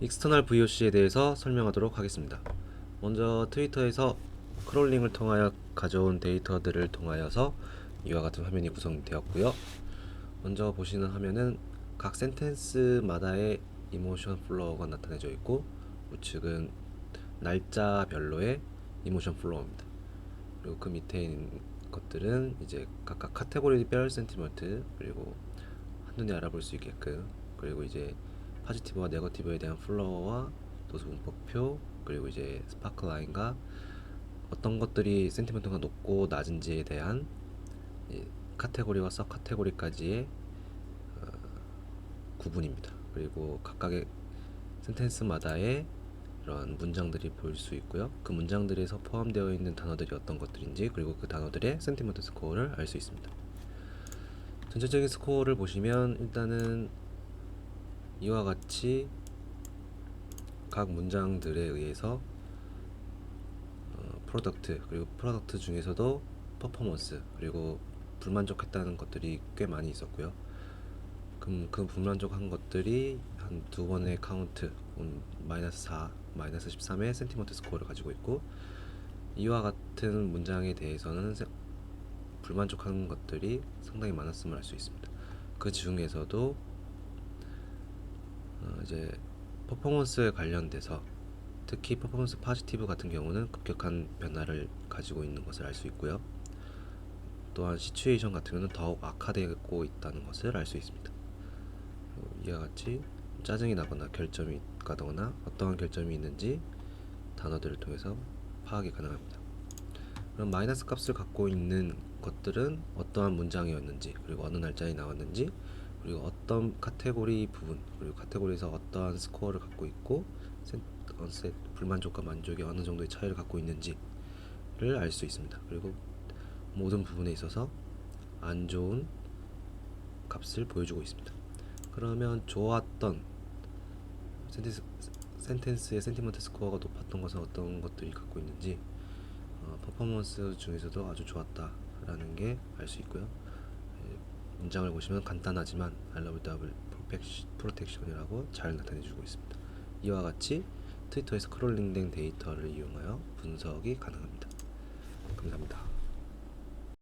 익스터널 VOC에 대해서 설명하도록 하겠습니다. 먼저 트위터에서 크롤링을 통하여 가져온 데이터들을 통하여서 이와 같은 화면이 구성되었고요. 먼저 보시는 화면은 각 센텐스마다의 이모션 플로우가 나타내져 있고 우측은 날짜별로의 이모션 플로우입니다. 그리고 그 밑에 있는 것들은 이제 각각 카테고리별 센티먼트 그리고 한눈에 알아볼 수 있게끔 그리고 이제 파지티브와 네거티브에 대한 플로어와 도수 분포표 그리고 이제 스파크 라인과 어떤 것들이 센티먼트가 높고 낮은지에 대한 이 카테고리와 서 카테고리까지의 어, 구분입니다. 그리고 각각의 센텐스마다의 이런 문장들이 보일 수 있고요. 그 문장들에서 포함되어 있는 단어들이 어떤 것들인지 그리고 그 단어들의 센티먼트 스코어를 알 수 있습니다. 전체적인 스코어를 보시면 일단은 이와 같이 각 문장들에 의해서 어, 프로덕트 그리고 프로덕트 중에서도 퍼포먼스 그리고 불만족했다는 것들이 꽤 많이 있었고요. 그, 그 불만족한 것들이 한 두 번의 카운트 음, 마이너스 4, 마이너스 13의 센티먼트 스코어를 가지고 있고 이와 같은 문장에 대해서는 세- 불만족한 것들이 상당히 많았음을 알 수 있습니다. 그 중에서도 어, 이제 퍼포먼스에 관련돼서 특히 퍼포먼스 파지티브 같은 경우는 급격한 변화를 가지고 있는 것을 알 수 있고요. 또한 시츄에이션 같은 경우는 더욱 악화되고 있다는 것을 알 수 있습니다. 이와 같이 짜증이 나거나 결점이 가거나 어떠한 결점이 있는지 단어들을 통해서 파악이 가능합니다. 그럼 마이너스 값을 갖고 있는 것들은 어떠한 문장이었는지 그리고 어느 날짜에 나왔는지 그리고 어떤 카테고리 부분 그리고 카테고리에서 어떠한 스코어를 갖고 있고 센, 어, 세- 불만족과 만족이 어느 정도의 차이를 갖고 있는지를 알 수 있습니다. 그리고 모든 부분에 있어서 안 좋은 값을 보여주고 있습니다. 그러면 좋았던 센텐스, 센텐스의 센티먼트 스코어가 높았던 것은 어떤 것들이 갖고 있는지 어, 퍼포먼스 중에서도 아주 좋았다라는 게 알 수 있고요. 예, 문장을 보시면 간단하지만 I love double protection이라고 잘 나타내주고 있습니다. 이와 같이 트위터에서 크롤링된 데이터를 이용하여 분석이 가능합니다. 감사합니다.